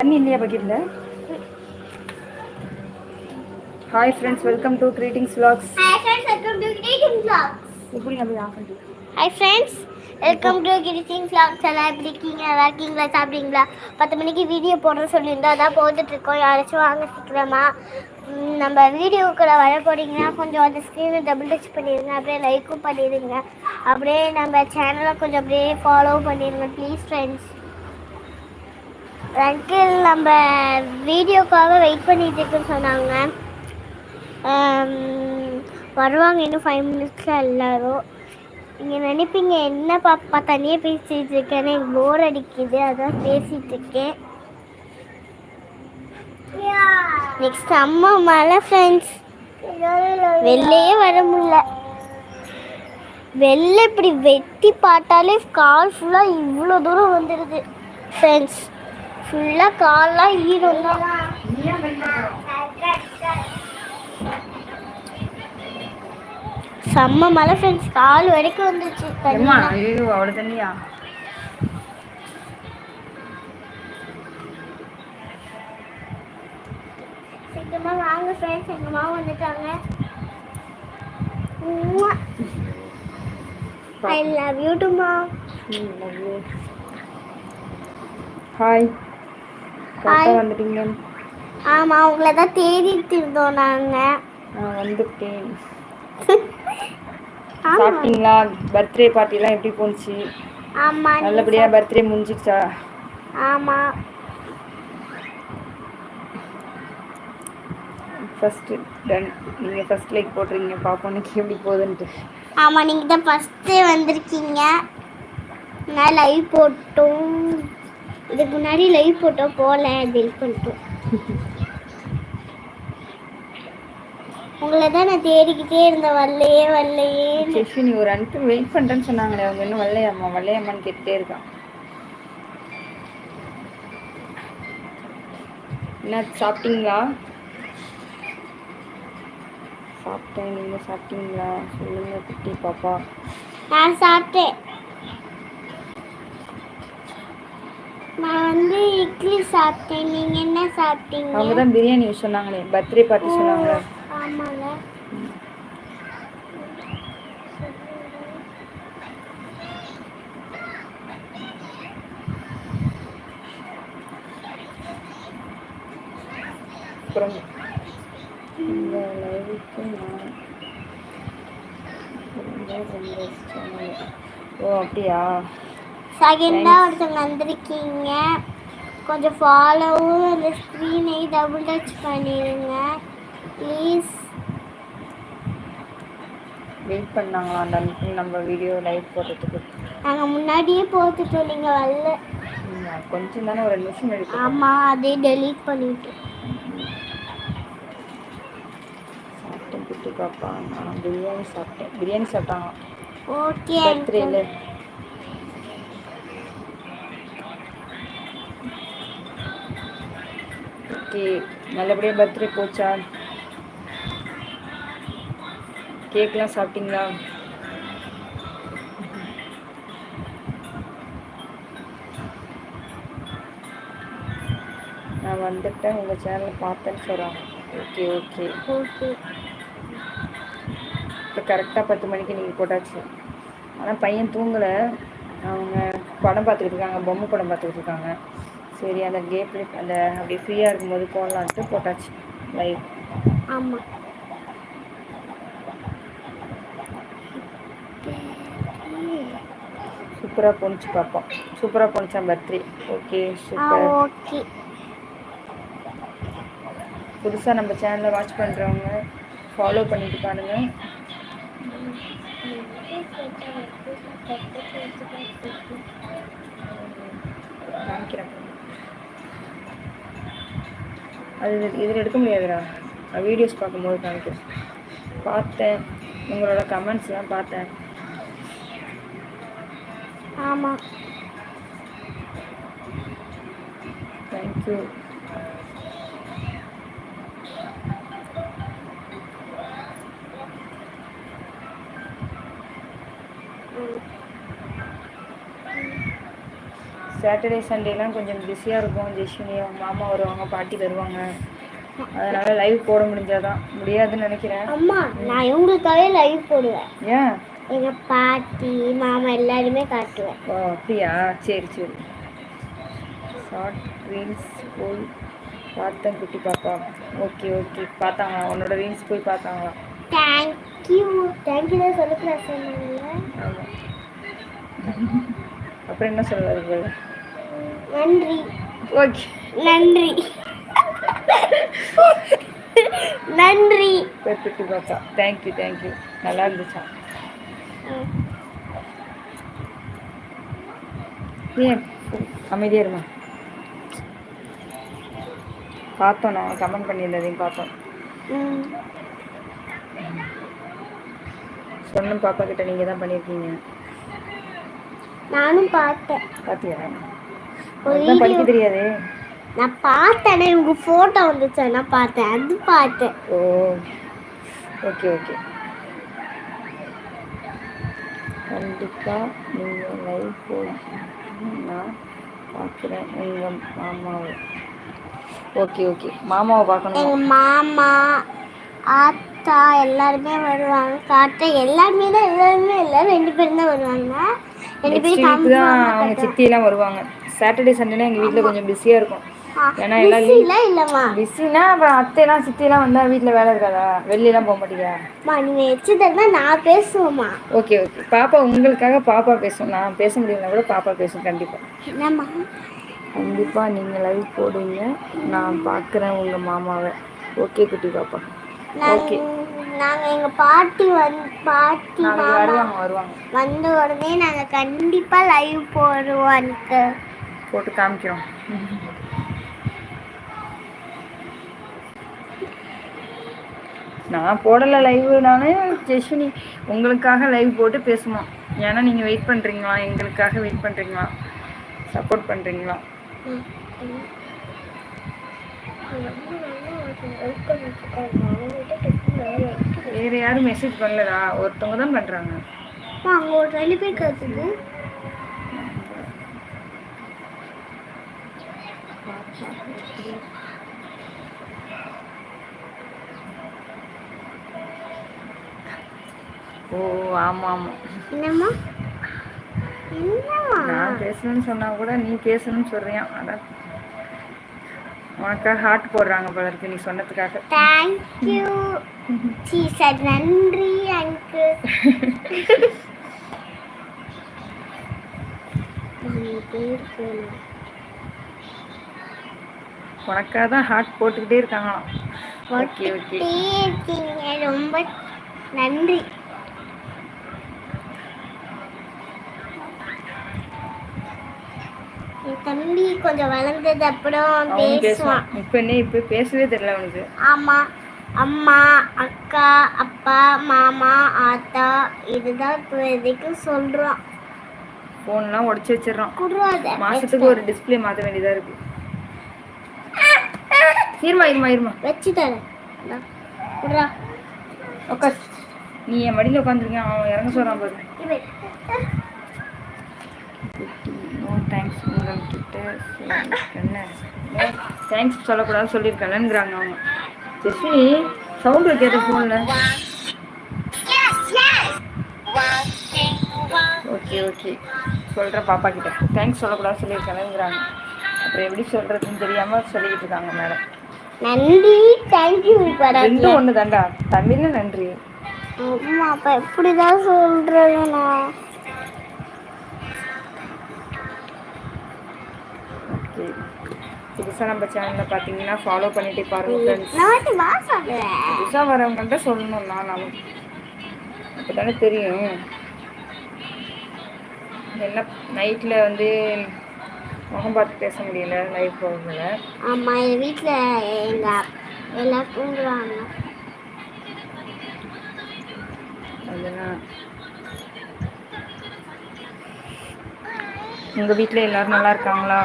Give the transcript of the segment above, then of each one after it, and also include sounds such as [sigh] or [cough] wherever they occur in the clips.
தண்ணி இல்லையா பக்கெட்ல? Hi friends welcome to greetings vlogs. Hi friends welcome to நம்ம of hi friends welcome to greeting vlogs. எல்லாம் எப்படி இருக்கீங்க? நல்லா இருக்கீங்களா? சாப்பிட்டீங்களா பத்து மணிக்கு வீடியோ போட சொல்லியிருந்தோம் அதான் போட்டுட்டு இருக்கோம். யாராச்சும் வாங்க சீக்கிரமா. நம்ம வீடியோக்குள்ள வர போறீங்கன்னா கொஞ்சம் அந்த ஸ்க்ரீனை டபுள் டச் பண்ணிடுங்க அப்படியே லைக்கும் பண்ணிடுங்க அப்படியே நம்ம சேனலை கொஞ்சம் அப்படியே ஃபாலோ பண்ணிடுங்க ப்ளீஸ் ஃப்ரெண்ட்ஸ் அங்கிள் நம்ம வீடியோக்காக வெயிட் பண்ணிகிட்டு இருக்குன்னு சொன்னாங்க வருவாங்க இன்னும் ஃபைவ் மினிட்ஸில் எல்லோரும். நீங்கள் நினைப்பீங்க என்ன பாப்பா தனியாக பேசிகிட்டு இருக்கேன்னு எனக்கு போர் அடிக்குது. அதான் பேசிகிட்டு இருக்கேன் நெக்ஸ்ட் அம்மா மழை ஃப்ரெண்ட்ஸ் வெளிலையே வர முடியல. வெளில இப்படி வெட்டி பார்த்தாலே கால் ஃபுல்லாக இவ்வளோ தூரம் வந்துடுது ஃப்ரெண்ட்ஸ் ஃபுல்லாக கால்லாம் ஈரம் தான் செம்ம மழை ஃப்ரெண்ட்ஸ் கால் வரைக்கும் வந்துச்சு. ஐயோ அவ்வளோ தண்ணியா? சீக்கிரமா வாங்க ஃப்ரெண்ட்ஸ் எங்க மாமா வந்துட்டாங்க. ஐ லவ் யூ டுமா ஹாய் கரெக்டாக. வந்துட்டீங்க. ஆமா உங்களை தான் தேடிட்டு இருந்தோம் நாங்க. நான் வந்துட்டேன். [laughs] சாப்பிட்டீங்களா? பர்த்டே பார்ட்டிலாம் எப்படி போணுச்சு? ஆமா நீங்க நல்லபடியாக பர்த்டே முடிஞ்சிச்சா ஆமா. ஃபஸ்ட்டு டன் நீங்கள் ஃபஸ்ட் லைக் போட்டுறீங்க பாப்போனுக்கு எப்படி போகுதுன்ட்டு. ஆமா நீங்க தான் ஃபர்ஸ்ட் வந்திருக்கீங்க. நான் லைவ் போட்டோம். இதுக்கு முன்னாடி லைவ் போட்டோம் போல டெலிட் பண்ணிட்டோம். உங்களை தான் நான் தேடிக்கிட்டே இருந்தேன். வரலையே வரலையே. சரி நீ ஒரு அனுப்பி வெயிட் பண்ணுறேன்னு சொன்னாங்களே அவங்க இன்னும் வரலையாம்மா? வரலையாம்மான்னு கேட்டுட்டே இருக்கான். என்ன சாப்பிட்டீங்களா? சாப்பிட்டேன். நீங்கள் சாப்பிட்டீங்களா? சொல்லுங்க குட்டி பாப்பா. நான் சாப்பிட்டேன். நான் வந்து இட்லி சாப்பிட்டேன். நீங்க என்ன சாப்பிட்டீங்க? அவங்க தான் பிரியாணி சொன்னாங்களே பர்த்டே பார்ட்டி சொன்னாங்களே. ஆமாங்க. அப்புறம் இந்த லைவுக்கு நான் ரொம்ப ரொம்ப. ஓ அப்படியா? செகண்டா ஒருத்தவங்க வந்திருக்கீங்க. கொஞ்சம் ஃபாலோவும் அந்த ஸ்க்ரீனை டபுள் டச் பண்ணிடுங்க. ப்ளீஸ் வெயிட் பண்ணாங்களா? அந்த நம்ம வீடியோ லைவ் போடுறதுக்கு நாங்கள் முன்னாடியே போட்டுட்டோம். நீங்கள் வரல. கொஞ்சம் தானே ஒரு நிமிஷம் எடுக்கும் ஆமாம் அதே டெலீட் பண்ணிட்டோம். சாப்பிட்டேன் குட்டி பாப்பா. நான் பிரியாணி சாப்பிட்டேன். பிரியாணி சாப்பிட்டாங்க. ஓகே பர்த்டேல ஓகே நல்லபடியாக பர்த்டே போச்சா? கேக்லாம் சாப்பிட்டீங்களா? நான் வந்துட்டேன் உங்கள் சேனலை பார்த்தேன்னு சொல்கிறாங்க ஓகே ஓகே. ஓகே. இப்போ கரெக்டாக பத்து மணிக்கு நீங்கள் போட்டாச்சு. ஆனால் பையன் தூங்கலை. அவங்க படம் பார்த்துக்கிட்டு இருக்காங்க பொம்மை படம் பார்த்துக்கிட்டு இருக்காங்க. சரி அந்த கேப்ல அந்த அப்படியே ஃப்ரீயாக இருக்கும்போது போடலான்ட்டு போட்டாச்சு. லைவ் ஆமாம் சூப்பராக போணுச்சு பார்ப்போம் சூப்பராக போணுச்சா பர்த்டே ஓகே சூப்பர் ஓகே புதுசாக நம்ம சேனலை வாட்ச் பண்ணுறவங்க ஃபாலோ பண்ணிட்டு பாருங்க. காமிக்கிறேன் அது இதில் எடுக்க முடியாதுடா. நான் வீடியோஸ் பார்க்கும்போது காமிக்கிறேன் பார்த்தேன். உங்களோட கமெண்ட்ஸ்லாம் பார்த்தேன். ஆமாம் தேங்க்யூ சாட்டர்டே சண்டேலாம் கொஞ்சம் பிஸியாக இருக்கும் ஜெஸ்வினி அவங்க மாமா வருவாங்க பாட்டி வருவாங்க அதனால் லைவ் போட முடிஞ்சாதான் முடியாதுன்னு நினைக்கிறேன். அம்மா நான் இவங்களுக்காகவே லைவ் போடுவேன். ஏன்? எங்க பாட்டி மாமா எல்லாருமே காட்டுவேன். ஓ அப்படியா? சரி சரி. ஷார்ட் ரீல்ஸ் போய் பார்த்தேன் குட்டி பாப்பா. ஓகே ஓகே பார்த்தாங்களா உன்னோட ரீல்ஸ் போய் பார்த்தாங்களா தேங்க்யூ தேங்க்யூ தான் சொன்னாங்கல்ல ஆமாம் அப்புறம் என்ன சொல்லுவாரு நன்றி. ஓகே. நன்றி. நன்றி. பேர் குட்டி பாப்பா தேங்க்யூ தேங்க்யூ நல்லா இருந்துச்சா? ஏன்? அமைதியாக இருமா? பார்த்தோம் நான் கமெண்ட் பண்ணியிருந்ததையும் பார்த்தோம். சொன்ன பாப்பா கிட்ட நீங்கள் தான் பண்ணியிருக்கீங்க. நானும் பார்த்தேன். பார்த்தியா படிக்க தெரியாதே. நான் பார்த்தேனே உங்க போட்டோ வந்துச்சு. நான் பார்த்தேன். அது பார்த்தேன். ஓ. ஓகே ஓகே கண்டிப்பாக நீங்கள் லைவ் போய் நான் பார்க்குறேன். உங்கள் மாமாவை. ஓகே ஓகே மாமாவை பார்க்கணும்? மாமா ஆத்தா எல்லாருமே வருவாங்க. காட்ட எல்லாருமே தான் எல்லாருமே எல்லாரும் ரெண்டு பேரும் தான் வருவாங்க. ரெண்டு பேரும் அவங்க சித்தியெல்லாம் வருவாங்க. சாட்டர்டே சண்டேனா எங்கள் வீட்டில் கொஞ்சம் பிஸியாக இருக்கும். ஏன்னா எல்லாம் பிஸினா அப்புறம் அத்தையெல்லாம் சித்தியெல்லாம் வந்தால் வீட்டில் வேலை இருக்காதா? வெளியெல்லாம் போக மாட்டீங்க அம்மா நீங்க வச்சு தரனா நான் பேசுவேம்மா. ஓகே ஓகே பாப்பா உங்களுக்காக பாப்பா பேசும். நான் பேச முடியலனா கூட பாப்பா பேசும் கண்டிப்பாக என்னம்மா? கண்டிப்பாக நீங்கள் லைவ் போடுவீங்க நான் பார்க்குறேன் உங்கள் மாமாவை. ஓகே குட்டி பாப்பா. ஓகே நாங்க நாங்க எங்க பாட்டி வந்து பாட்டி வருவாங்க வருவாங்க. வந்த உடனே நாங்க கண்டிப்பா லைவ் போடுவோம் போட்டு காமிக்கிறோம். நான் போடலை லைவ்னாலே நான் ஜெஸ்வினி உங்களுக்காக லைவ் போட்டு பேசுவோம் ஏன்னா நீங்கள் வெயிட் பண்ணுறீங்களா எங்களுக்காக வெயிட் பண்ணுறீங்களா சப்போர்ட் பண்ணுறீங்களா வேறு யாரும் மெசேஜ் பண்ணலடா. ஒருத்தவங்க தான் பண்ணுறாங்க அவங்க ஒரு ரெண்டு பேர் கத்துது ஓ ஆமாம் ஆமாம். என்னம்மா? நான் பேசணும்னு சொன்னா கூட நீ பேசணும்னு சொல்றியா? அதான் உனக்காக ஹார்ட் போடுறாங்க போல இருக்கு நீ சொன்னதுக்காக. தேங்க்யூ சார் நன்றி உனக்காக தான் ஹார்ட் போட்டுக்கிட்டே இருக்காங்களாம். Okay okay. ரொம்ப நன்றி என் தம்பி கொஞ்சம் வளர்ந்தது அப்புறம் பேசுவான். இப்போ என்ன இப்போ பேசவே தெரியல அவனுக்கு. ஆமா. அம்மா அக்கா அப்பா மாமா ஆத்தா இதுதான் இப்போ வரைக்கும் சொல்றான். ஃபோன்லாம் உடச்சி வச்சிடுறான். குடுவாத மாசத்துக்கு ஒரு டிஸ்ப்ளே மாற்ற வேண்டியதா இருக்கு. இருமா இருமா இருமா. வச்சு தரேன் உட்கார் நீ என் மடியில் உட்காந்துருக்கேன் அவன் இறங்க சொல்கிறான் பாரு. நோ தேங்க்ஸ் உங்கள்கிட்ட என்ன தேங்க்ஸ் சொல்லக்கூடாதுன்னு சொல்லியிருக்கேன்ங்கிறாங்க அவங்க. ஜெஸ்வினி சவுண்ட் வைக்காத ஃபோனில் ஓகே ஓகே சொல்கிறேன் பாப்பா கிட்ட. தேங்க்ஸ் சொல்லக்கூடாதுன்னு சொல்லியிருக்கேன்ங்கிறாங்க அப்புறம் எப்படி சொல்கிறதுன்னு தெரியாமல் சொல்லிக்கிட்டு இருக்காங்க மேடம் நன்றி. தேங்க்யூ ரெண்டும் ஒன்று தாண்டா தமிழில் நன்றி. அம்மா அப்ப எப்படிதான் சொல்றது நான் ஓகே புதுசாக நம்ம சேனலில் பார்த்தீங்கன்னா ஃபாலோ பண்ணிட்டே பாருங்க புதுசாக வரவங்கள்ட்ட சொல்லணும் நான் நமக்கு அப்போ தானே தெரியும். என்ன நைட்டில் வந்து முகம் பார்த்து பேச முடியல லைவ் போகல. ஆமா என் வீட்ல எங்க அப்- எல்லாம் தூங்குறாங்க அதெல்லாம் உங்கள் வீட்டில் எல்லாரும் நல்லா இருக்காங்களா?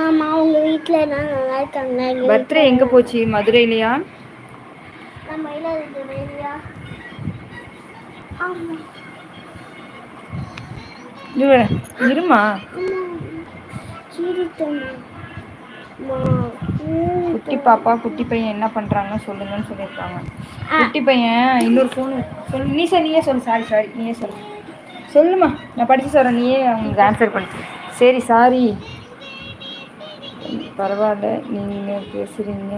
ஆமா உங்க வீட்ல எல்லாம் நல்லா இருக்காங்களா எங்க பர்த்டே எங்கே போச்சு? மதுரையிலையா இருமா? குட்டி பாப்பா குட்டி பையன் என்ன பண்றாங்க சொல்லுங்கன்னு சொல்லியிருக்காங்க. குட்டி பையன் இன்னொரு ஃபோனு சொல்லு நீ சார் நீயே சொல்லு. சாரி சாரி நீயே சொல்லு. சொல்லுமா. நான் படிச்சு சொல்கிறேன் நீயே அவங்களுக்கு ஆன்சர் பண்ணு. சரி சாரி பரவாயில்ல நீங்கள் பேசுகிறீங்க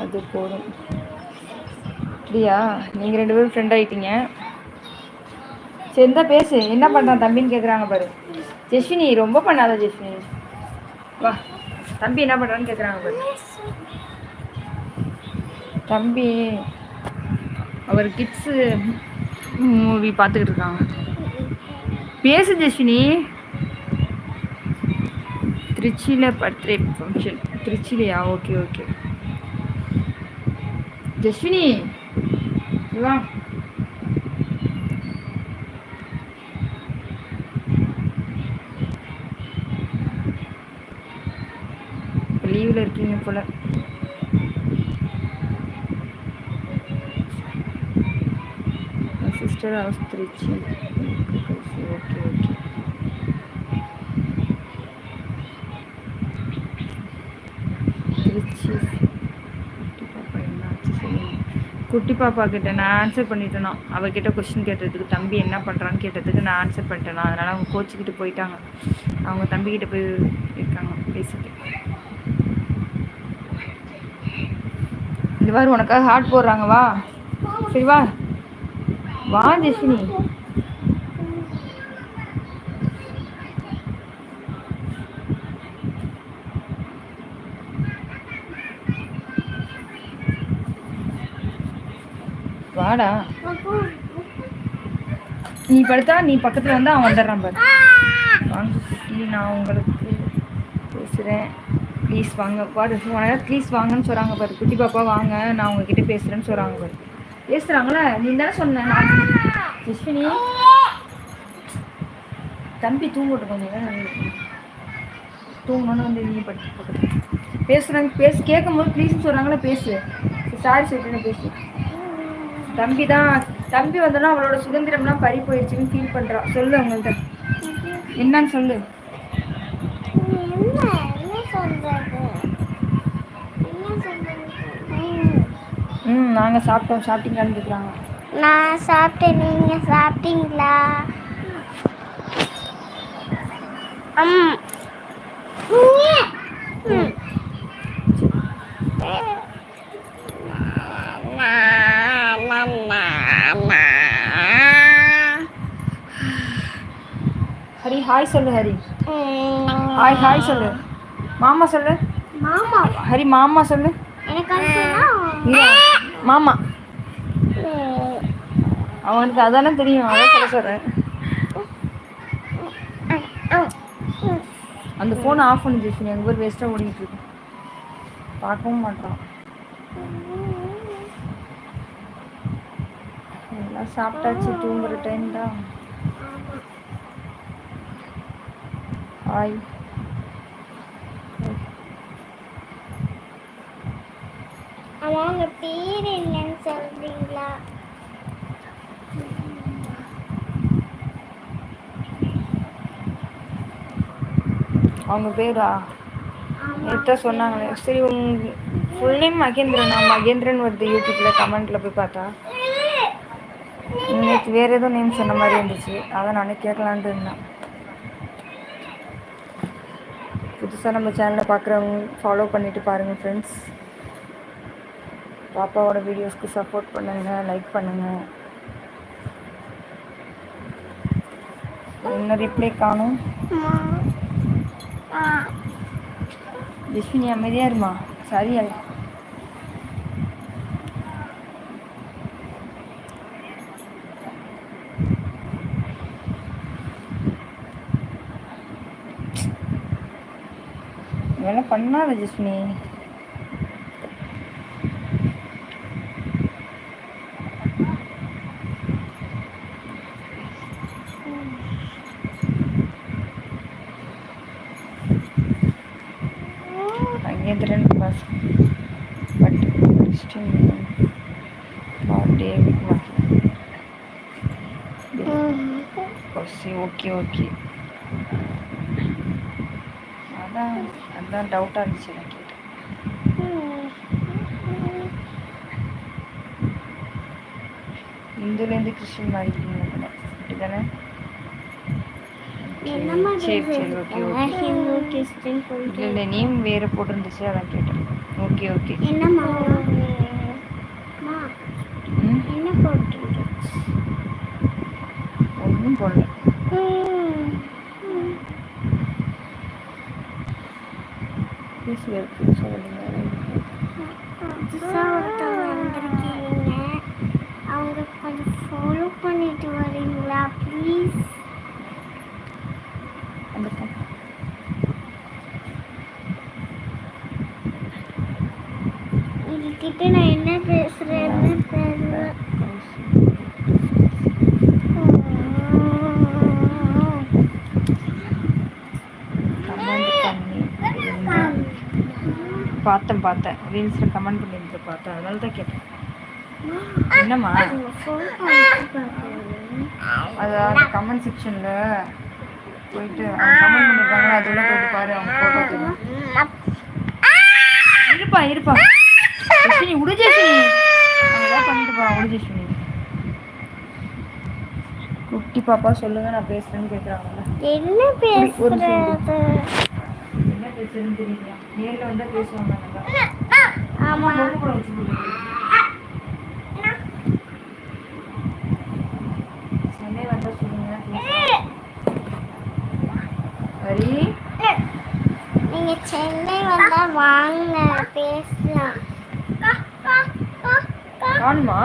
அது போதும். அப்படியா? நீங்கள் ரெண்டு பேரும் ஃப்ரெண்ட் ஆகிட்டீங்க சரி இருந்தா பேசு என்ன பண்ணுறான் தம்பின்னு கேட்குறாங்க பாரு. ஜெஸ்வினி ரொம்ப பண்ணாத ஜெஸ்வினி. வா தம்பி என்ன பண்ணுறான்னு கேட்குறாங்க பாரு. தம்பி அவர் கிட்ஸு மூவி பார்த்துக்கிட்டு இருக்காங்க. பேசு ஜெஸ்வினி. திருச்சியில் பர்த்டே ஃபங்க்ஷன் திருச்சிலையா? ஓகே ஓகே ஜஸ்வினி வா லீவில் இருக்கீங்க போல. Sister house Trichy okay okay Trichy குட்டி பாப்பா என்னாச்சு சொல்லுங்க குட்டி பாப்பா கிட்ட நான் ஆன்சர் பண்ணிட்டேனா. அவகிட்ட கொஸ்டின் கேட்டதுக்கு தம்பி என்ன பண்ணுறான்னு கேட்டதுக்கு நான் ஆன்சர் பண்ணிட்டேனா. அதனால் அவங்க கோச்சிக்கிட்டு போயிட்டாங்க. அவங்க தம்பிக்கிட்ட போய் இருக்காங்க பேசிட்டு. இந்த மாதிரி உனக்காக ஹார்ட் போடுறாங்க வா. சரி வா. வா ஜெஷினி வாடா. நீ படுத்தா நீ பக்கத்துல வந்து அவன் வந்துடுறான் பாரு. வாங்க நான் உங்களுக்கு பேசுகிறேன் ப்ளீஸ் வாங்க. பாரு ப்ளீஸ் வாங்கன்னு சொல்கிறாங்க பாரு. குட்டி பாப்பா வாங்க. நான் உங்ககிட்ட பேசுகிறேன்னு சொல்கிறாங்க பாரு. பேசுகிறாங்களே நீ தானே சொன்ன. நான் தம்பி தூங்கட்டும் கொஞ்சம் தூங்கணும்னு வந்து நீ படுத்து பக்கத்துல பேசுகிறாங்க பேசு கேட்கும் போது ப்ளீஸ்னு சொல்கிறாங்களே பேசு. சாரி சொல்லிட்டு பேசு. தம்பி தான் தம்பி வந்தோன்னா அவளோட சுதந்திரம்லாம் பறி போயிடுச்சுன்னு ஃபீல் பண்ணுறா சொல்லு அவங்கள்ட்ட. என்னன்னு சொல்லு. ம் நாங்கள் சாப்பிட்டோம் சாப்பிட்டீங்களான்னு கேட்குறாங்க நான் சாப்பிட்டேன் நீங்க சாப்பிட்டீங்களா? அம் ம். ஹரி ஹாய் சொல்லு ஹரி. ஹாய் ஹாய் சொல்லு. மாமா சொல்லு. மாமா. ஹரி மாமா சொல்லு. மாமா. அவனுக்கு அதானே தெரியும். அதான் சொல்ல சொல்கிறேன் அந்த ஃபோனை ஆஃப் பண்ணி ஜெஸ்வினி எங்கள் பேர் வேஸ்ட்டாக ஓடிக்கிட்டு இருக்கு. பார்க்கவும் மாட்டான் எல்லாம் சாப்பிட்டாச்சு தூங்குற டைம் தான் ஹாய் ஆமா உங்க பேர் என்னன்னு சொல்றீங்களா? அவங்க பேரா? நேற்று சொன்னாங்களே. சரி உங்க ஃபுல் நேம் மகேந்திரன்? நான் மகேந்திரன் வருது யூடியூப்பில் கமெண்ட்டில் போய் பார்த்தா. நேற்று வேறு ஏதோ நேம் சொன்ன மாதிரி இருந்துச்சு. அதை நானே கேட்கலான்ட்டு இருந்தேன். புதுசாக நம்ம சேனலை பார்க்குறவங்க ஃபாலோ பண்ணிட்டு பாருங்கள் ஃப்ரெண்ட்ஸ் பாப்பாவோட வீடியோஸ்க்கு சப்போர்ட் பண்ணுங்கள் லைக் பண்ணுங்கள் என்ன ரிப்ளை காணும்? ஜஸ்வினி அமைதியாக இருமா? சரி இதெல்லாம் பண்ணாத Jaswini Mahendran bus but Christine for David okay okay அதான் அதான் டவுட்டாக இருந்துச்சு நான் ம். இந்துலேருந்து கிறிஸ்டின் மாறிட்டீங்க போல அப்படி தானே சரி சரி ஓகே? ஓகே. இல்லை நேம் வேறு போட்டிருந்துச்சு அதான் கேட்டேன். ஓகே ஓகே என்னம்மா அம்மா, ம் என்ன போட்டுருந்துச்சு ஒன்றும் போடல ம். ம். பீஸ் வேறு சொல்லுங்க வந்திருக்கீங்க. அவங்க கொஞ்சம் ஃபாலோ பண்ணிட்டு வரீங்களா ப்ளீஸ். உங்ககிட்ட நான் என்ன பேசுறேன்னு தெரியல கமெண்ட் பண்ணி இருந்தேன். பார்த்தேன். பார்த்தேன் ரீல்ஸில் கமெண்ட் பண்ணியிருந்து பார்த்தேன். அதனால தான் கேட்டேன். [gasps] என்னம்மா? அது கமெண்ட் செக்ஷனில் போயிட்டு அவங்க கமெண்ட் பண்ணியிருக்காங்களா அது உள்ள போயிட்டு பாரு அவங்க ஃபோட்டோ இருப்பா இருப்பா. ஜெஷினி விடு ஜெஷினி பண்ணிட்டு போறான் விடு ஜெஷினி குட்டி பாப்பா சொல்லுங்க நான் பேசுறேன்னு கேட்குறாங்கல்ல என்ன பேசுறது? நேரில் வந்தா பேசுவாங்க நல்லா கூட கொடுங்க. சென்னை வந்தா சொல்லுங்க பேசுறேன். ஹரி நீங்க சென்னை வந்தா வாங்க பேசலாம். காணுமா?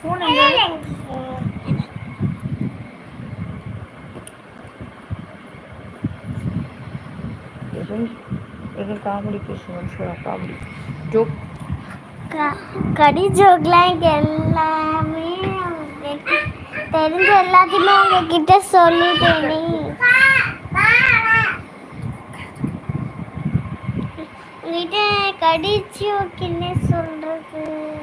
ஃபோன் எதுவும் எதுவும் காமெடி பேசுவோம் சார் காமெடி. ஜோக். க- கடி ஜோக்லாம் எல்லாமே தெரிஞ்ச எல்லாத்தையுமே உங்ககிட்ட சொல்லிட்டேனே. உங்ககிட்ட கடி ஜோக் என்ன சொல்றது?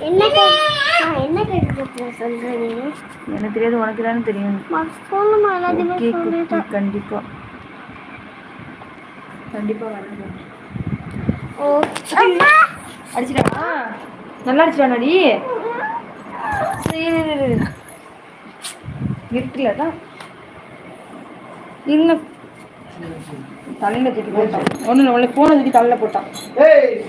என்ன? எனக்கு தெரியாது உனக்கு தானே தெரியும். அம்மா, சொல்லுமா எல்லாத்தையுமே கண்டிப்பா. கண்டிப்பா வரேன். ஓ அம்மா அடிச்சிட்டா நல்லா அடிச்சிட்டாடி இருட்டுல தான் இல்ல தலையில தூக்கி போட்டான். ஒண்ணு இல்லை போனை தூக்கி தலையில போட்டான்.